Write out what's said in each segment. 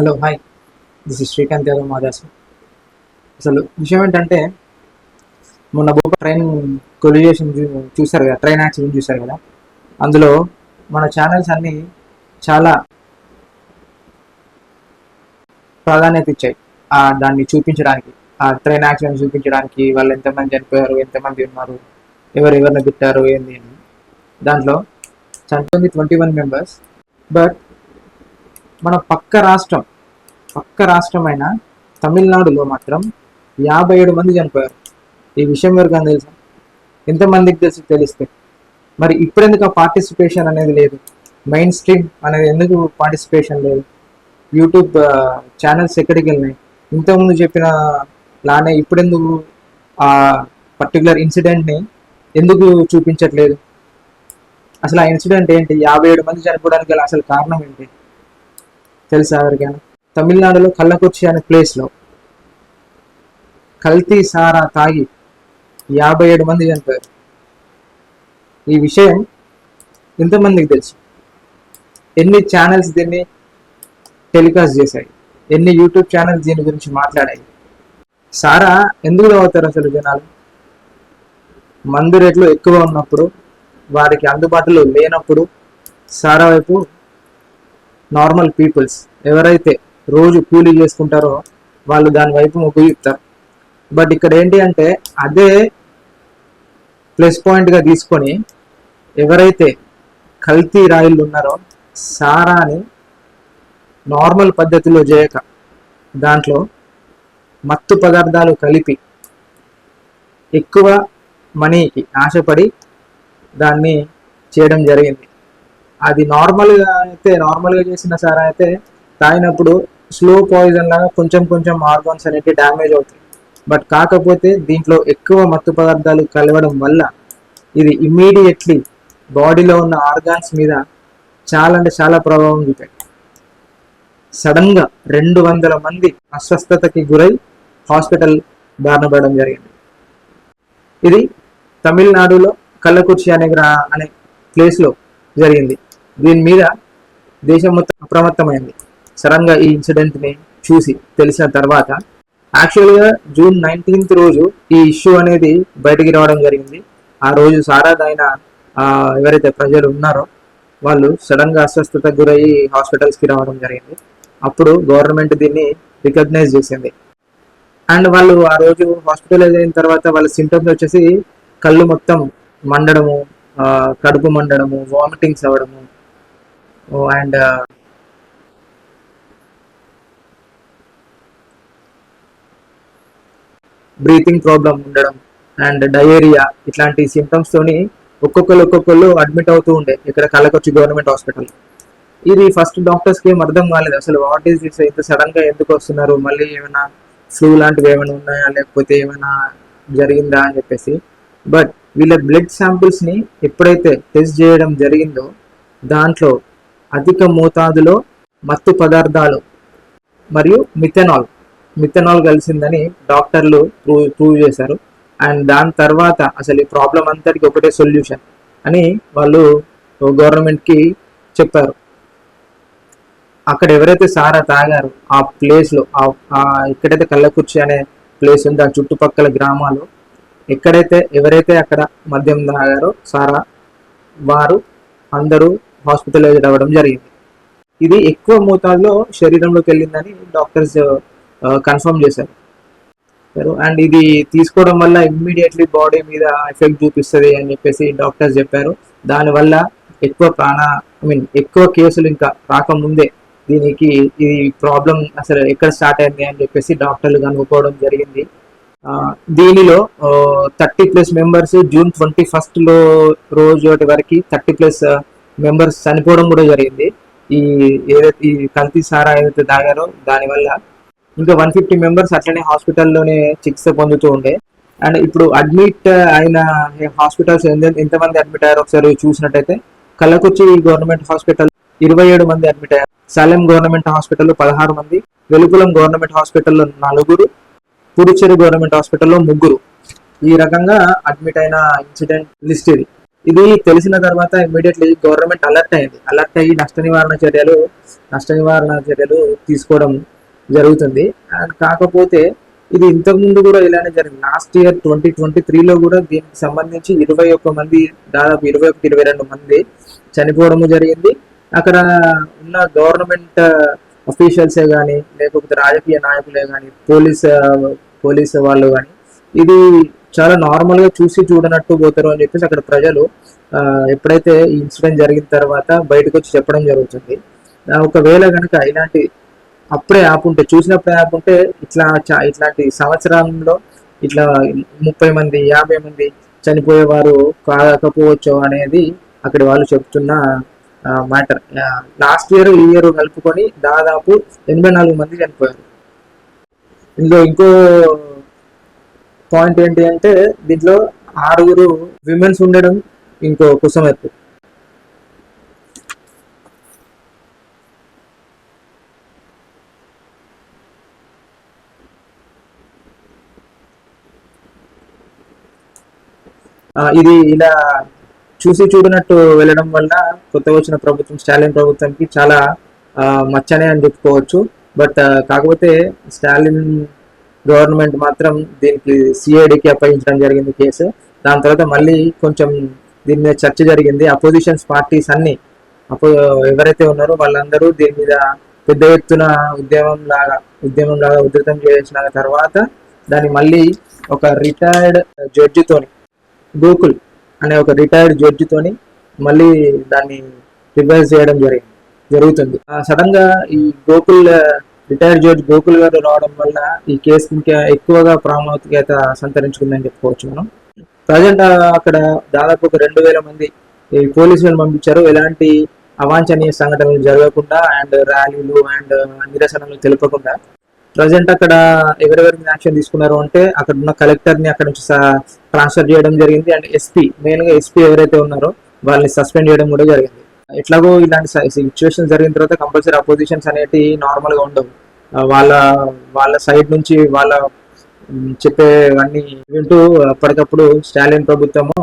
Hello hi. This is Srikanth Yadav Madasu. అసలు విషయం ఏంటంటే మొన్న బోక ట్రైన్ కొలిజేషన్ చూశారు కదా ట్రైన్ యాక్సిడెంట్ చూశారు కదా. అందులో మన ఛానల్స్ అన్నీ చాలా ప్రాధాన్యత ఇచ్చాయి. ఆ దాన్ని చూపించడానికి ఆ ట్రైన్ యాక్సిడెంట్ చూపించడానికి వాళ్ళు ఎంతమంది చనిపోయారు ఎంతమంది ఉన్నారు ఎవరు ఎవరిని తిట్టారు ఏంది అని. దాంట్లో చనిపోయింది ట్వంటీ వన్ మెంబర్స్ బట్ మన పక్క రాష్ట్రం పక్క రాష్ట్రమైన తమిళనాడులో మాత్రం యాభై ఏడు మంది చనిపోయారు. ఈ విషయం ఎవరికైనా తెలుసా? ఎంతమందికి తెలిసి తెలిస్తే. మరి ఇప్పుడెందుకు ఆ పార్టిసిపేషన్ అనేది లేదు? మెయిన్ స్ట్రీమ్ అనేది ఎందుకు పార్టిసిపేషన్ లేదు? యూట్యూబ్ ఛానల్స్ ఎక్కడికి వెళ్ళినాయి? ఇంతకుముందు చెప్పిన లానే ఇప్పుడెందుకు ఆ పర్టికులర్ ఇన్సిడెంట్ని ఎందుకు చూపించట్లేదు? అసలు ఆ ఇన్సిడెంట్ ఏంటి? యాభై ఏడు మంది చనిపోవడానికి అసలు కారణం ఏంటి? తెలుసా ఎవరికైనా? తమిళనాడులో కల్లకుర్చి అనే ప్లేస్లో కల్తీ సారా తాగి యాభై ఏడు మంది చనిపోయారు. ఈ విషయం ఎంతమందికి తెలుసు. ఎన్ని ఛానల్స్ దీన్ని టెలికాస్ట్ చేశాయి? ఎన్ని యూట్యూబ్ ఛానల్స్ దీని గురించి మాట్లాడాయి? సారా ఎందుకు తాగుతారు అసలు జనాలు? మందు రేట్లు ఎక్కువ ఉన్నప్పుడు వారికి అందుబాటులో లేనప్పుడు సారా వైపు నార్మల్ పీపుల్స్ ఎవరైతే రోజు కూలీ చేసుకుంటారో వాళ్ళు దాని వైపు మొగ్గు చూపుతారు బట్ ఇక్కడ ఏంటి అంటే అదే ప్లస్ పాయింట్గా తీసుకొని ఎవరైతే కల్తీ రాయిలు ఉన్నారో సారాని నార్మల్ పద్ధతిలో చేయక దాంట్లో మత్తు పదార్థాలు కలిపి ఎక్కువ మనీకి ఆశపడి దాన్ని చేయడం జరిగింది. అది నార్మల్గా అయితే నార్మల్గా చేసిన సారా అయితే తాగినప్పుడు స్లో పాయిజన్ లాగా కొంచెం కొంచెం ఆర్గాన్స్ అనేవి డ్యామేజ్ అవుతాయి. బట్ కాకపోతే దీంట్లో ఎక్కువ మత్తు పదార్థాలు కలవడం వల్ల ఇది ఇమ్మీడియట్లీ బాడీలో ఉన్న ఆర్గాన్స్ మీద చాలా అంటే చాలా ప్రభావం చూపాయి. సడన్గా రెండు వందల మంది అస్వస్థతకి గురై హాస్పిటల్ బారినపడడం జరిగింది. ఇది తమిళనాడులో కల్లకుర్చి అనే గ్రా అనే ప్లేస్లో జరిగింది. దీని మీద దేశం మొత్తం అప్రమత్తమైంది. సడన్గా ఈ ఇన్సిడెంట్ని చూసి తెలిసిన తర్వాత యాక్చువల్గా జూన్ నైన్టీన్త్ రోజు ఈ ఇష్యూ అనేది బయటికి రావడం జరిగింది. ఆ రోజు సారా ఎవరైతే ప్రజలు ఉన్నారో వాళ్ళు సడన్గా అస్వస్థతకు గురయ్యి హాస్పిటల్స్కి రావడం జరిగింది. అప్పుడు గవర్నమెంట్ దీన్ని రికగ్నైజ్ చేసింది. అండ్ వాళ్ళు ఆ రోజు హాస్పిటలైజ్ అయిన తర్వాత వాళ్ళ సింటమ్స్ వచ్చేసి కళ్ళు మొత్తం మండడము కడుపు మండడము వామిటింగ్స్ అవ్వడము అండ్ బ్రీతింగ్ ప్రాబ్లం ఉండడం అండ్ డయేరియా ఇట్లాంటి సిమ్టమ్స్ తోని ఒక్కొక్కరు ఒక్కొక్కరు అడ్మిట్ అవుతూ ఉండే ఇక్కడ కళ్ళకొచ్చి గవర్నమెంట్ హాస్పిటల్ ఇది ఫస్ట్ డాక్టర్స్కి ఏం అర్థం కాలేదు. అసలు వాట్ ఈస్ దిస్ ఇంత సడన్గా ఎందుకు వస్తున్నారు? మళ్ళీ ఏమైనా ఫ్లూ లాంటివి ఏమైనా ఉన్నాయా? లేకపోతే ఏమైనా జరిగిందా అని చెప్పేసి. బట్ వీళ్ళ బ్లడ్ శాంపిల్స్ని ఎప్పుడైతే టెస్ట్ చేయడం జరిగిందో దాంట్లో అధిక మోతాదులో మత్తు పదార్థాలు మరియు మిథెనాల్ మిథనాల్ కలిసిందని డాక్టర్లు ప్రూవ్ ప్రూవ్ చేశారు. అండ్ దాని తర్వాత అసలు ఈ ప్రాబ్లం అంతటికి ఒకటే సొల్యూషన్ అని వాళ్ళు గవర్నమెంట్కి చెప్పారు. అక్కడ ఎవరైతే సారా తాగారో ఆ ప్లేస్లో ఎక్కడైతే కళ్ళకుర్చి అనే ప్లేస్ ఉందో ఆ చుట్టుపక్కల గ్రామాలు ఎక్కడైతే ఎవరైతే అక్కడ మద్యం తాగారో సారా వారు అందరూ హాస్పిటలైజ్ అవ్వడం జరిగింది. ఇది ఎక్కువ మోతాదులో శరీరంలోకి వెళ్ళిందని డాక్టర్స్ కన్ఫర్మ్ చేశారు. అండ్ ఇది తీసుకోవడం వల్ల ఇమ్మీడియట్లీ బాడీ మీద ఎఫెక్ట్ చూపిస్తుంది అని చెప్పేసి డాక్టర్స్ చెప్పారు. దానివల్ల ఎక్కువ ప్రాణ ఐ మీన్ ఎక్కువ కేసులు ఇంకా రాకముందే దీనికి ఈ ప్రాబ్లం అసలు ఎక్కడ స్టార్ట్ అయింది అని చెప్పేసి డాక్టర్లు కనుక్కోవడం జరిగింది. దీనిలో thirty plus members June twenty ఫస్ట్లో రోజు వరకు థర్టీ ప్లస్ మెంబర్స్ చనిపోవడం కూడా జరిగింది. ఈ ఏదైతే ఈ కల్తీ సారా ఏదైతే తాగారో దానివల్ల ఇంకా వన్ ఫిఫ్టీ మెంబర్స్ అట్లనే హాస్పిటల్లోనే చికిత్స పొందుతూ ఉండే. అండ్ ఇప్పుడు అడ్మిట్ uh, అయిన హాస్పిటల్స్ ఎంతమంది అడ్మిట్ అయ్యారో? ఒకసారి చూసినట్టయితే కల్లకుర్చి గవర్నమెంట్ హాస్పిటల్ ఇరవై ఏడు మంది అడ్మిట్ అయ్యారు. సాలెం గవర్నమెంట్ హాస్పిటల్లో పదహారు మంది వెలుగులం గవర్నమెంట్ హాస్పిటల్లో నలుగురు పుదుచ్చేరి గవర్నమెంట్ హాస్పిటల్లో ముగ్గురు. ఈ రకంగా అడ్మిట్ అయిన ఇన్సిడెంట్ లిస్ట్ ఇది. ఇది తెలిసిన తర్వాత ఇమీడియట్లీ గవర్నమెంట్ అలర్ట్ అయింది. అలర్ట్ అయ్యి నష్ట నివారణ చర్యలు నష్ట నివారణ చర్యలు తీసుకోవడం జరుగుతుంది. అండ్ కాకపోతే ఇది ఇంతకు ముందు కూడా ఇలానే జరిగింది. లాస్ట్ ఇయర్ ట్వంటీ ట్వంటీ త్రీలో కూడా దీనికి సంబంధించి ఇరవై ఒక్క మంది దాదాపు ఇరవై ఒకటి ఇరవై రెండు మంది చనిపోవడము జరిగింది. అక్కడ ఉన్న గవర్నమెంట్ అఫీషియల్సే కానీ లేకపోతే రాజకీయ నాయకులే కానీ పోలీస్ పోలీస్ వాళ్ళు కానీ ఇది చాలా నార్మల్గా చూసి చూడనట్టు పోతారు అని చెప్పేసి అక్కడ ప్రజలు ఎప్పుడైతే ఈ ఇన్సిడెంట్ జరిగిన తర్వాత బయటకు వచ్చి చెప్పడం జరుగుతుంది. ఒకవేళ కనుక ఇలాంటి అప్పుడే ఆపుంటే చూసినప్పుడే ఆపుంటే ఇట్లా చా- ఇట్లాంటి సంవత్సరంలో ఇట్లా ముప్పై మంది యాభై మంది చనిపోయేవారు కాకపోవచ్చు అనేది అక్కడ వాళ్ళు చెప్తున్న మ్యాటర్. లాస్ట్ ఇయర్ ఈ ఇయర్ కలుపుకొని దాదాపు ఎనభై నాలుగు మంది చనిపోయారు. ఇందులో ఇంకో పాయింట్ ఏంటి అంటే దీంట్లో ఆరుగురు విమెన్స్ ఉండడం ఇంకో కుసమెత్తు. ఇది ఇలా చూసి చూడనట్టు వెళ్ళడం వల్ల కొత్తగా వచ్చిన ప్రభుత్వం స్టాలిన్ ప్రభుత్వంకి చాలా మచ్చనే అని చెప్పుకోవచ్చు. బట్ కాకపోతే స్టాలిన్ గవర్నమెంట్ మాత్రం దీనికి సిఐడికి అప్పగించడం జరిగింది కేసు. దాని తర్వాత మళ్ళీ కొంచెం దీని మీద చర్చ జరిగింది. అపోజిషన్స్ పార్టీస్ అన్ని అపో ఎవరైతే ఉన్నారో వాళ్ళందరూ దీని మీద పెద్ద ఎత్తున ఉద్యమం లాగా ఉద్యమం లాగా ఉధృతం చేసిన తర్వాత దాన్ని మళ్ళీ ఒక రిటైర్డ్ జడ్జితోని గోకుల్ అనే ఒక రిటైర్డ్ జడ్జితోని మళ్ళీ దాన్ని రివైజ్ చేయడం జరిగింది జరుగుతుంది. సడన్గా ఈ గోకుల్ రిటైర్డ్ జడ్జ్ గోకుల్ గారు రావడం వల్ల ఈ కేసు ఇంకా ఎక్కువగా ప్రాముఖ్యత సంతరించుకుందని చెప్పుకోవచ్చు మనం. ప్రజెంట్ అక్కడ దాదాపు ఒక రెండు వేల మంది ఈ పోలీసులను పంపించారు. ఎలాంటి అవాంఛనీయ సంఘటనలు జరగకుండా అండ్ ర్యాలీలు అండ్ నిరసనలు తెలపకుండా ప్రజెంట్ అక్కడ ఎవరెవరి యాక్షన్ తీసుకున్నారు అంటే అక్కడ ఉన్న కలెక్టర్ని అక్కడ నుంచి ట్రాన్స్ఫర్ చేయడం జరిగింది. అండ్ ఎస్పీ మెయిన్గా ఎస్పీ ఎవరైతే ఉన్నారో వాళ్ళని సస్పెండ్ చేయడం కూడా జరిగింది. ఎట్లాగో ఇలాంటి సిచ్యువేషన్ జరిగిన తర్వాత కంపల్సరీ అపోజిషన్స్ అనేటివి నార్మల్గా ఉండవు. వాళ్ళ వాళ్ళ సైడ్ నుంచి వాళ్ళ చెప్పేవన్నీ వింటూ అప్పటికప్పుడు స్టాలిన్ ప్రభుత్వము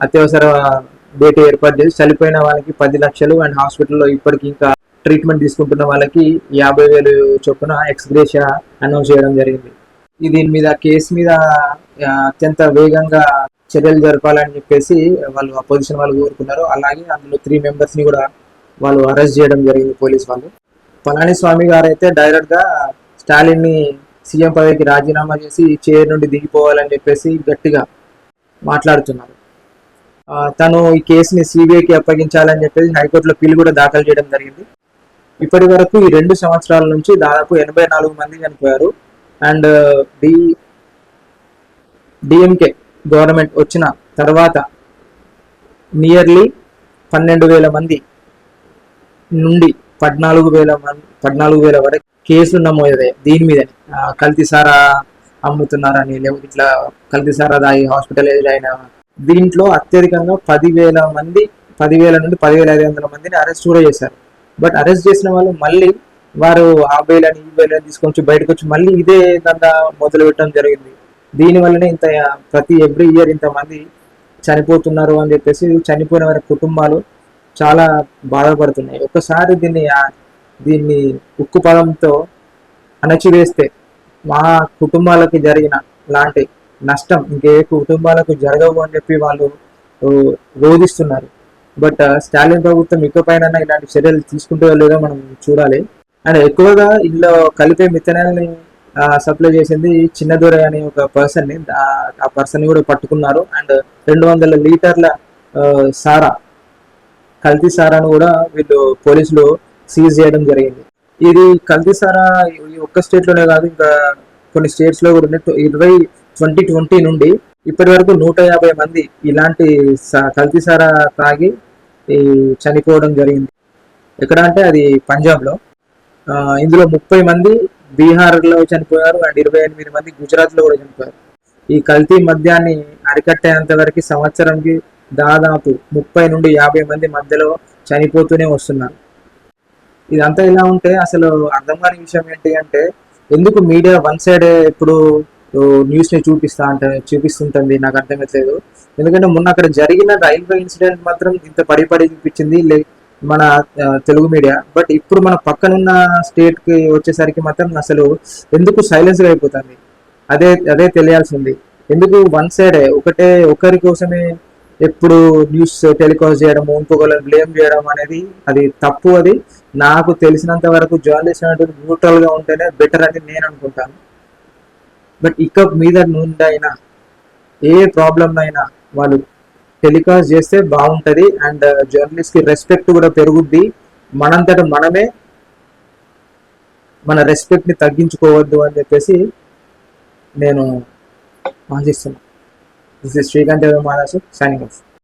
అత్యవసర భేటీ ఏర్పాటు చేసి చనిపోయిన వాళ్ళకి పది లక్షలు అండ్ హాస్పిటల్లో ఇప్పటికి ఇంకా ట్రీట్మెంట్ తీసుకుంటున్న వాళ్ళకి యాభై వేలు చొప్పున ఎక్స్గ్రేషియా అనౌన్స్ చేయడం జరిగింది. దీని మీద కేసు మీద అత్యంత వేగంగా చర్యలు జరపాలని చెప్పేసి వాళ్ళు అపోజిషన్ వాళ్ళు కోరుకున్నారు. అలాగే అందులో త్రీ మెంబర్స్ని కూడా వాళ్ళు అరెస్ట్ చేయడం జరిగింది పోలీస్ వాళ్ళు. పళనిస్వామి గారు అయితే డైరెక్ట్గా స్టాలిన్ని స్టాలిన్ని సీఎం పదవికి రాజీనామా చేసి చైర్ నుండి దిగిపోవాలని చెప్పేసి గట్టిగా మాట్లాడుతున్నారు. తను ఈ కేసుని సిబిఐకి అప్పగించాలని చెప్పేసి హైకోర్టులో పిల్లు కూడా దాఖలు చేయడం జరిగింది. ఇప్పటి వరకు ఈ రెండు సంవత్సరాల నుంచి దాదాపు ఎనభై నాలుగు మంది చనిపోయారు. అండ్ డి డిఎంకే గవర్నమెంట్ వచ్చిన తర్వాత నియర్లీ పన్నెండు వేల మంది నుండి పద్నాలుగు వేల మంది పద్నాలుగు వేల వరకు కేసులు నమోదయ్యాయి. దీని మీద కల్తీసారా అమ్ముతున్నారని లేకపోతే ఇట్లా కల్తీసారా దాగి హాస్పిటలైజ్ అయిన దీంట్లో అత్యధికంగా పదివేల మంది పదివేల నుండి పదివేల ఐదు వందల మందిని అరెస్ట్ కూడా చేశారు. బట్ అరెస్ట్ చేసిన వాళ్ళు మళ్ళీ వారు ఆ బెయిలని ఈ బెయిలని తీసుకొని వచ్చి బయటకు వచ్చి మళ్ళీ ఇదే దందా మొదలు పెట్టడం జరిగింది. దీని వల్లనే ఇంత ప్రతి ఎవ్రీ ఇయర్ ఇంతమంది చనిపోతున్నారు అని చెప్పేసి చనిపోయిన వారి కుటుంబాలు చాలా బాధపడుతున్నాయి. ఒక్కసారి దీన్ని దీన్ని ఉక్కు పదంతో అణచివేస్తే మా కుటుంబాలకి జరిగిన లాంటి నష్టం ఇంకే కుటుంబాలకు జరగవు అని చెప్పి వాళ్ళు రోధిస్తున్నారు బట్ స్టాలిన్ uh, ప్రభుత్వం ఇకపైన ఇలాంటి చర్యలు తీసుకుంటూ లేదో మనం చూడాలి. అండ్ ఎక్కువగా ఇందులో కలిపే మిథనాల్ని సప్లై చేసింది చిన్నదొర అనే ఒక పర్సన్ని ఆ- పర్సన్ని కూడా పట్టుకున్నారు. అండ్ రెండు వందల లీటర్ల సారా కల్తీ సారాను కూడా వీళ్ళు పోలీసులు సీజ్ చేయడం జరిగింది. ఇది కల్తీ సారా ఈ ఒక్క స్టేట్లోనే కాదు ఇంకా కొన్ని స్టేట్స్లో కూడా ఉన్నట్టు ఇరవై ట్వంటీ ట్వంటీ నుండి ఇప్పటి వరకు నూట యాభై మంది ఇలాంటి సా- కల్తీ సారా తాగి ఈ చనిపోవడం జరిగింది. ఎక్కడ అంటే అది పంజాబ్లో. ఇందులో ముప్పై మంది బీహార్లో చనిపోయారు అండ్ ఇరవై ఎనిమిది మంది గుజరాత్లో కూడా చనిపోయారు. ఈ కల్తీ మద్యాన్ని అరికట్టేంత వరకు సంవత్సరంకి దాదాపు ముప్పై నుండి యాభై మంది మధ్యలో చనిపోతూనే వస్తున్నారు. ఇదంతా ఇలా ఉంటే అసలు అర్థం కాని విషయం ఏంటి అంటే ఎందుకు మీడియా వన్ సైడ్ ఇప్పుడు న్యూస్ని చూపిస్తా అంటే చూపిస్తుంటుంది నాకు అర్థమవుతలేదు ఎందుకంటే మొన్న అక్కడ జరిగిన రైల్వే ఇన్సిడెంట్ మాత్రం ఇంత పడి పడి చూపించింది మన తెలుగు మీడియా బట్ ఇప్పుడు మన పక్కనున్న స్టేట్కి వచ్చేసరికి మాత్రం అసలు ఎందుకు సైలెన్స్గా అయిపోతుంది? అదే అదే తెలియాల్సింది. ఎందుకు వన్ సైడే ఒకటే ఒకరి కోసమే ఎప్పుడు న్యూస్ టెలికాస్ట్ చేయడం ఇంకొకరిని బ్లేమ్ చేయడం అనేది అది తప్పు అది. నాకు తెలిసినంత వరకు జర్నలిస్ట్ అనేది న్యూట్రల్గా ఉంటేనే బెటర్ అని నేను అనుకుంటాను. బట్ ఇక మీద నుండైనా అయినా ఏ ప్రాబ్లం అయినా వాళ్ళు టెలికాస్ట్ చేస్తే బాగుంటుంది అండ్ జర్నలిస్ట్కి రెస్పెక్ట్ కూడా పెరుగుద్ది. మనంతట మనమే మన రెస్పెక్ట్ని తగ్గించుకోవద్దు అని చెప్పేసి నేను ఆశిస్తున్నాను. This is Srikanth Madasu signing off